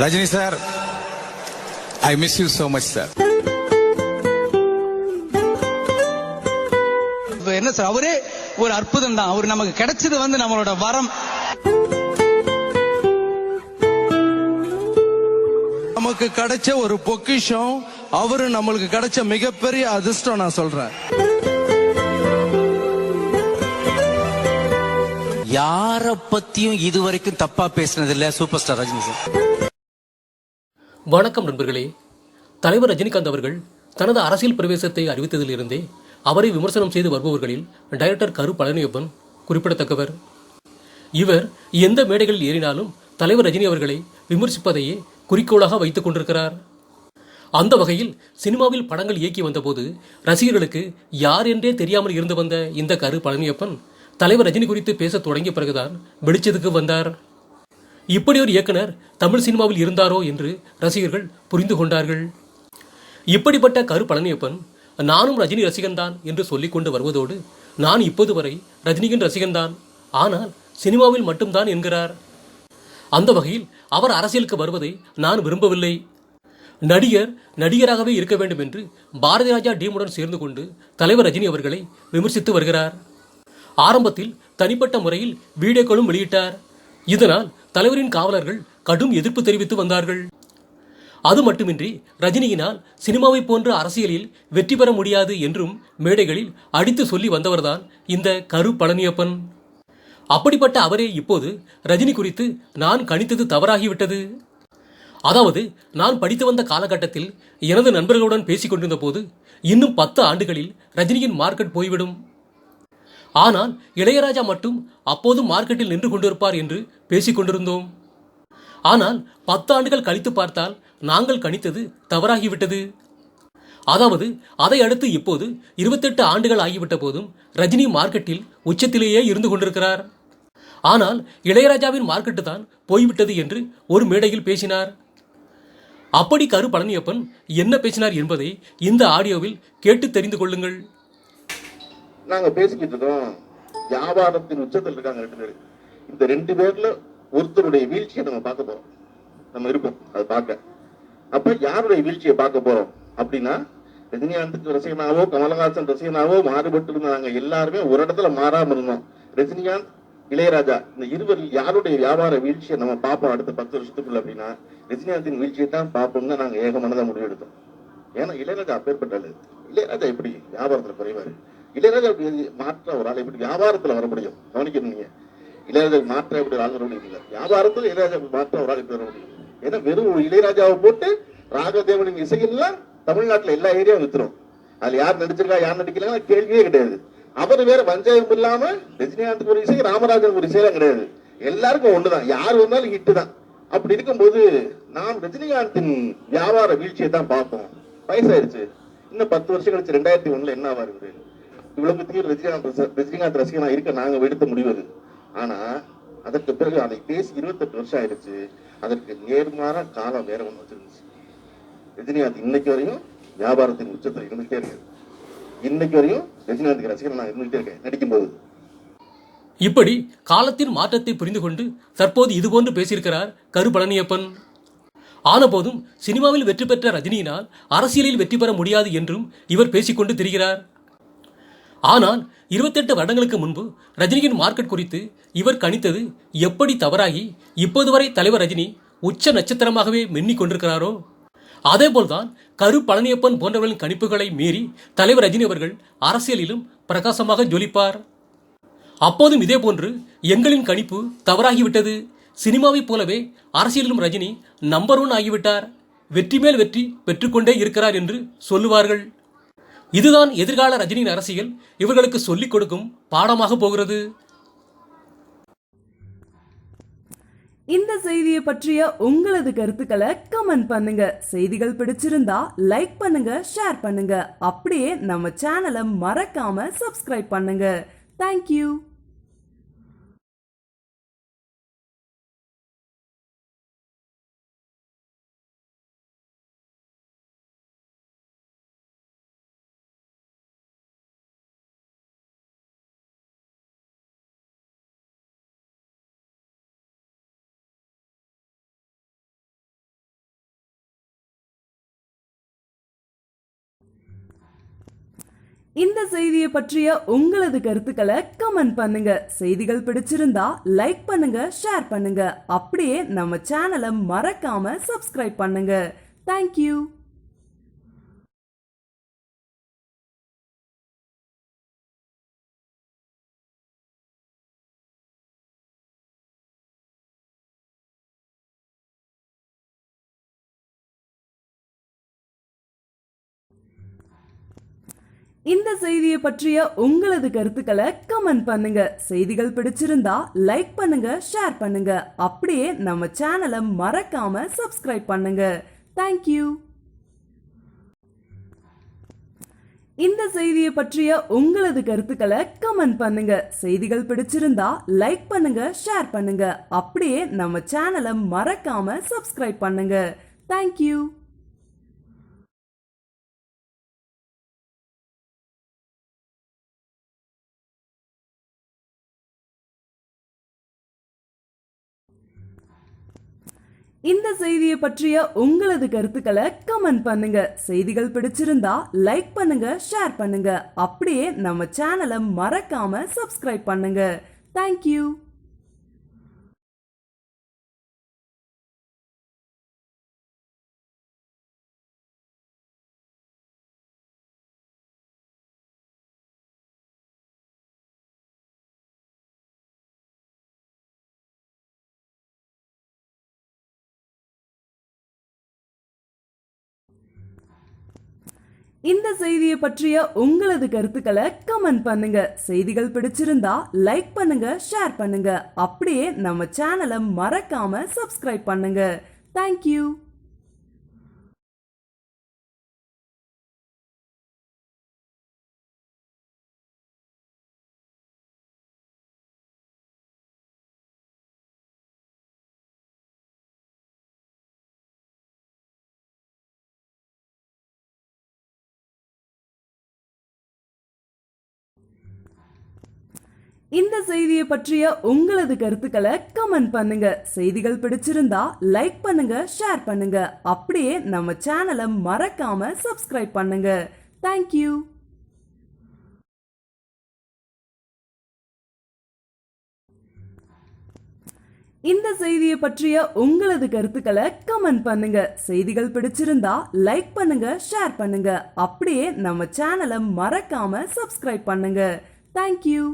Rajini sir I miss you so much sir என்ன sir அவரே ஒரு அற்புதம் தான். அவர் நமக்கு கிடைச்சது வந்து நம்மளோட வரம். நமக்கு கிடைச்ச ஒரு பொக்கிஷம் அவரு நம்மளுக்கு கிடைச்ச மிகப்பெரிய அதிர்ஷ்டம் நான் சொல்றேன். யார பத்தியும் இதுவரைக்கும் தப்பா பேசினது இல்ல சூப்பர் ஸ்டார் ரஜினி சார். வணக்கம் நண்பர்களே. தலைவர் ரஜினிகாந்த் அவர்கள் தனது அரசியல் பிரவேசத்தை அறிவித்ததிலிருந்தே அவரை விமர்சனம் செய்து வருபவர்களில் டைரக்டர் கரு பழனியப்பன் குறிப்பிடத்தக்கவர். இவர் எந்த மேடைகளில் ஏறினாலும் தலைவர் ரஜினி அவர்களை விமர்சிப்பதையே குறிக்கோளாக வைத்துக் கொண்டிருக்கிறார். அந்த வகையில் சினிமாவில் படங்கள் இயக்கி வந்தபோது ரசிகர்களுக்கு யார் என்றே தெரியாமல் இருந்து வந்த இந்த கரு பழனியப்பன் தலைவர் ரஜினி குறித்து பேசத் தொடங்கிய பிறகுதான் வெளிச்சத்துக்கு வந்தார். இப்படி ஒரு இயக்குனர் தமிழ் சினிமாவில் இருந்தாரோ என்று ரசிகர்கள் புரிந்து கொண்டார்கள். இப்படிப்பட்ட கரு பழனியப்பன் நானும் ரஜினி ரசிகன்தான் என்று சொல்லிக் கொண்டு வருவதோடு நான் இப்போது வரை ரஜினியின் ரசிகன்தான். ஆனால் சினிமாவில் மட்டும்தான் என்கிறார். அந்த வகையில் அவர் அரசியலுக்கு வருவதை நான் விரும்பவில்லை. நடிகர் நடிகராகவே இருக்க வேண்டும் என்று பாரதி ராஜா டீமுடன் சேர்ந்து கொண்டு தலைவர் ரஜினி அவர்களை விமர்சித்து வருகிறார். ஆரம்பத்தில் தனிப்பட்ட முறையில் வீடியோக்களும் வெளியிட்டார். இதனால் தலைவரின் காவலர்கள் கடும் எதிர்ப்பு தெரிவித்து வந்தார்கள். அது மட்டுமின்றி ரஜினியினால் சினிமாவை போன்ற அரசியலில் வெற்றி பெற முடியாது என்றும் மேடைகளில் அடித்து சொல்லி வந்தவர்தான் இந்த கரு பழனியப்பன். அப்படிப்பட்ட அவரே இப்போது ரஜினி குறித்து நான் கணித்தது தவறாகிவிட்டது. அதாவது நான் படித்து வந்த காலகட்டத்தில் எனது நண்பர்களுடன் பேசிக் கொண்டிருந்த போது இன்னும் பத்து ஆண்டுகளில் ரஜினியின் மார்க்கெட் போய்விடும். ஆனால் இளையராஜா மட்டும் அப்போதும் மார்க்கெட்டில் நின்று கொண்டிருப்பார் என்று பேசிக் கொண்டிருந்தோம். ஆனால் பத்து ஆண்டுகள் கழித்து பார்த்தால் நாங்கள் கணித்தது தவறாகிவிட்டது. அதாவது அதை அடுத்து இப்போது இருபத்தெட்டு ஆண்டுகள் ஆகிவிட்ட போதும் ரஜினி மார்க்கெட்டில் உச்சத்திலேயே இருந்து கொண்டிருக்கிறார். ஆனால் இளையராஜாவின் மார்க்கெட்டு தான் போய்விட்டது என்று ஒரு மேடையில் பேசினார். அப்படி கரு பழனியப்பன் என்ன பேசினார் என்பதை இந்த ஆடியோவில் கேட்டு தெரிந்து கொள்ளுங்கள். நாங்க பேசிக்கிட்டு இருக்கோம். வியாபாரத்தின் உச்சத்தில் இருக்காங்க ரெண்டு பேர். இந்த ரெண்டு பேர்ல ஒருத்தருடைய வீழ்ச்சியை நம்ம பார்க்க போறோம். நம்ம இருப்போம். அதை பார்க்க. அப்ப யாருடைய வீழ்ச்சியை பார்க்க போறோம்? அப்படின்னா ரஜினிகாந்துக்கு ரசிகனாவோ கமலஹாசன் ரசிகனாவோ மாறுபட்டு இருந்தாங்க எல்லாருமே ஒரு இடத்துல மாறாம இருந்தோம். ரஜினிகாந்த் இளையராஜா இந்த இருவர் யாருடைய வியாபார வீழ்ச்சியை நம்ம பார்ப்போம் அடுத்த பத்து வருஷத்துக்குள்ள அப்படின்னா ரஜினிகாந்தின் வீழ்ச்சியை தான் பார்ப்போம்னு நாங்க ஏகமனதா முடிவெடுத்தோம் ஏன்னா இளையராஜா அப்பேற்பட்டாலு இளையராஜா எப்படி வியாபாரத்துல குறைவாரு? இளைஞர்கள் மாற்ற ஒரு ஆள் எப்படி வியாபாரத்துல வர முடியும். கவனிக்கணும் நீங்க. இளையராஜா மாற்ற எப்படி ஒரு ஆள் வர முடியும் இல்ல வியாபாரத்துல இளையராஜா மாற்ற ஒரு ஆள் எப்படி வர முடியும். ஏன்னா வெறும் இளையராஜாவை போட்டு ராகதேவனின் இசையெல்லாம் தமிழ்நாட்டுல எல்லா ஏரியாவும் வித்துரும் அதுல யார் நடிச்சிருக்கா யார் நடிக்கல கேள்வியே கிடையாது. அவர் வேற பஞ்சாயம் இல்லாம ரஜினிகாந்துக்கு ஒரு இசை ராமராஜன் ஒரு இசையெல்லாம் கிடையாது. எல்லாருக்கும் ஒண்ணுதான். யார் வந்தாலும் ஹிட்டு தான். அப்படி இருக்கும்போது நாம் ரஜினிகாந்தின் வியாபார வீழ்ச்சியை தான் பார்ப்போம். வயசாயிருச்சு. இன்னும் பத்து வருஷம் கழிச்சு ரெண்டாயிரத்தி ஒண்ணுல என்ன ஆவாரு இவ்வளவு இவ்வளவுத்தையும் ரஜினிகாந்த் ரஜினிகாந்த் ரசிகனா இருக்க நாங்க எடுத்த முடிவு ஆனா அதற்கு பிறகு அதை பேசி இருபத்தெட்டு வருஷம் ஆயிடுச்சு. அதற்கு நேர்மாற காலம் வேற ஒண்ணு வச்சிருந்துச்சு. ரஜினிகாந்த் இன்னைக்கு வரையும் வியாபாரத்தின் உச்சத்தில் இருந்துகிட்டே இருக்கு. இன்னைக்கு வரையும் ரஜினிகாந்த் ரசிகர் நான் இருந்துகிட்டே இருக்கேன். நடிக்கும்போது. இப்படி காலத்தின் மாற்றத்தை புரிந்து கொண்டு தற்போது இதுபோன்று பேசியிருக்கிறார் கரு பழனியப்பன். ஆனபோதும் சினிமாவில் வெற்றி பெற்ற ரஜினியினால் அரசியலில் வெற்றி பெற முடியாது என்றும் இவர் பேசிக்கொண்டு திரிகிறார். ஆனால் இருபத்தெட்டு வருடங்களுக்கு முன்பு ரஜினியின் மார்க்கெட் குறித்து இவர் கணித்தது எப்படி தவறாகி இப்போது வரை தலைவர் ரஜினி உச்ச நட்சத்திரமாகவே மின்னிக் கொண்டிருக்கிறாரோ? அதேபோல்தான் கரு பழனியப்பன் போன்றவர்களின் கணிப்புகளை மீறி தலைவர் ரஜினி அவர்கள் அரசியலிலும் பிரகாசமாக ஜொலிப்பார். அப்போதும் இதேபோன்று எங்களின் கணிப்பு தவறாகிவிட்டது. சினிமாவைப் போலவே அரசியலிலும் ரஜினி நம்பர் ஒன் ஆகிவிட்டார். வெற்றி மேல் வெற்றி பெற்றுக்கொண்டே இருக்கிறார் என்று சொல்லுவார்கள். இதுதான் எதிர்கால ரஜினியின் அரசியல். இவர்களுக்கு சொல்லிக் கொடுக்கும் பாடமாக போகிறது. இந்த செய்தியை பற்றிய உங்களது கருத்துக்களை கமெண்ட் பண்ணுங்க. செய்திகள் பிடிச்சிருந்தா லைக் பண்ணுங்க ஷேர் பண்ணுங்க. அப்படியே நம்ம சேனலை மறக்காம சப்ஸ்கிரைப் பண்ணுங்க. தேங்க்யூ இந்த செய்தியை பற்றிய உங்களது கருத்துக்களை கமெண்ட் பண்ணுங்க. செய்திகள் பிடிச்சிருந்தா லைக் பண்ணுங்க ஷேர் பண்ணுங்க. அப்படியே நம்ம சேனலை மறக்காம சப்ஸ்கிரைப் பண்ணுங்க. தேங்க்யூ இந்த செய்தியை பற்றிய உங்களது கருத்துக்களை கமெண்ட் பண்ணுங்க. செய்திகள் பிடிச்சிருந்தா லைக் பண்ணுங்க ஷேர் பண்ணுங்க. அப்படியே நம்ம சேனலை மறக்காம சப்ஸ்கிரைப் பண்ணுங்க. தேங்க்யூ இந்த செய்தியை பற்றிய உங்களது கருத்துக்களை கமெண்ட் பண்ணுங்க. செய்திகள் பிடிச்சிருந்தா லைக் பண்ணுங்க ஷேர் பண்ணுங்க. அப்படியே நம்ம சேனலை மறக்காம சப்ஸ்கிரைப் பண்ணுங்க. தேங்க்யூ இந்த செய்தியை பற்றிய உங்களது கருத்துக்களை கமெண்ட் பண்ணுங்க. செய்திகள் பிடிச்சிருந்தா லைக் பண்ணுங்க ஷேர் பண்ணுங்க. அப்படியே நம்ம சேனலை மறக்காம சப்ஸ்கிரைப் பண்ணுங்க. தேங்க்யூ இந்த செய்தியை பற்றிய உங்களது கருத்துக்களை கமெண்ட் பண்ணுங்க. செய்திகள் பிடிச்சிருந்தா லைக் பண்ணுங்க ஷேர் பண்ணுங்க. அப்படியே நம்ம சேனலை மறக்காம சப்ஸ்கிரைப் பண்ணுங்க. தேங்க்யூ இந்த செய்தியை பற்றிய உங்களது கருத்துக்களை கமெண்ட் பண்ணுங்க. செய்திகள் பிடிச்சிருந்தா லைக் பண்ணுங்க ஷேர் பண்ணுங்க. அப்படியே நம்ம சேனலை மறக்காம சப்ஸ்கிரைப் பண்ணுங்க. தேங்க்யூ இந்த செய்தியை பற்றிய உங்களது கருத்துக்களை கமெண்ட் பண்ணுங்க. செய்திகள் பிடிச்சிருந்தா லைக் பண்ணுங்க ஷேர் பண்ணுங்க. அப்படியே நம்ம சேனலை மறக்காம சப்ஸ்கிரைப் பண்ணுங்க. தேங்க்யூ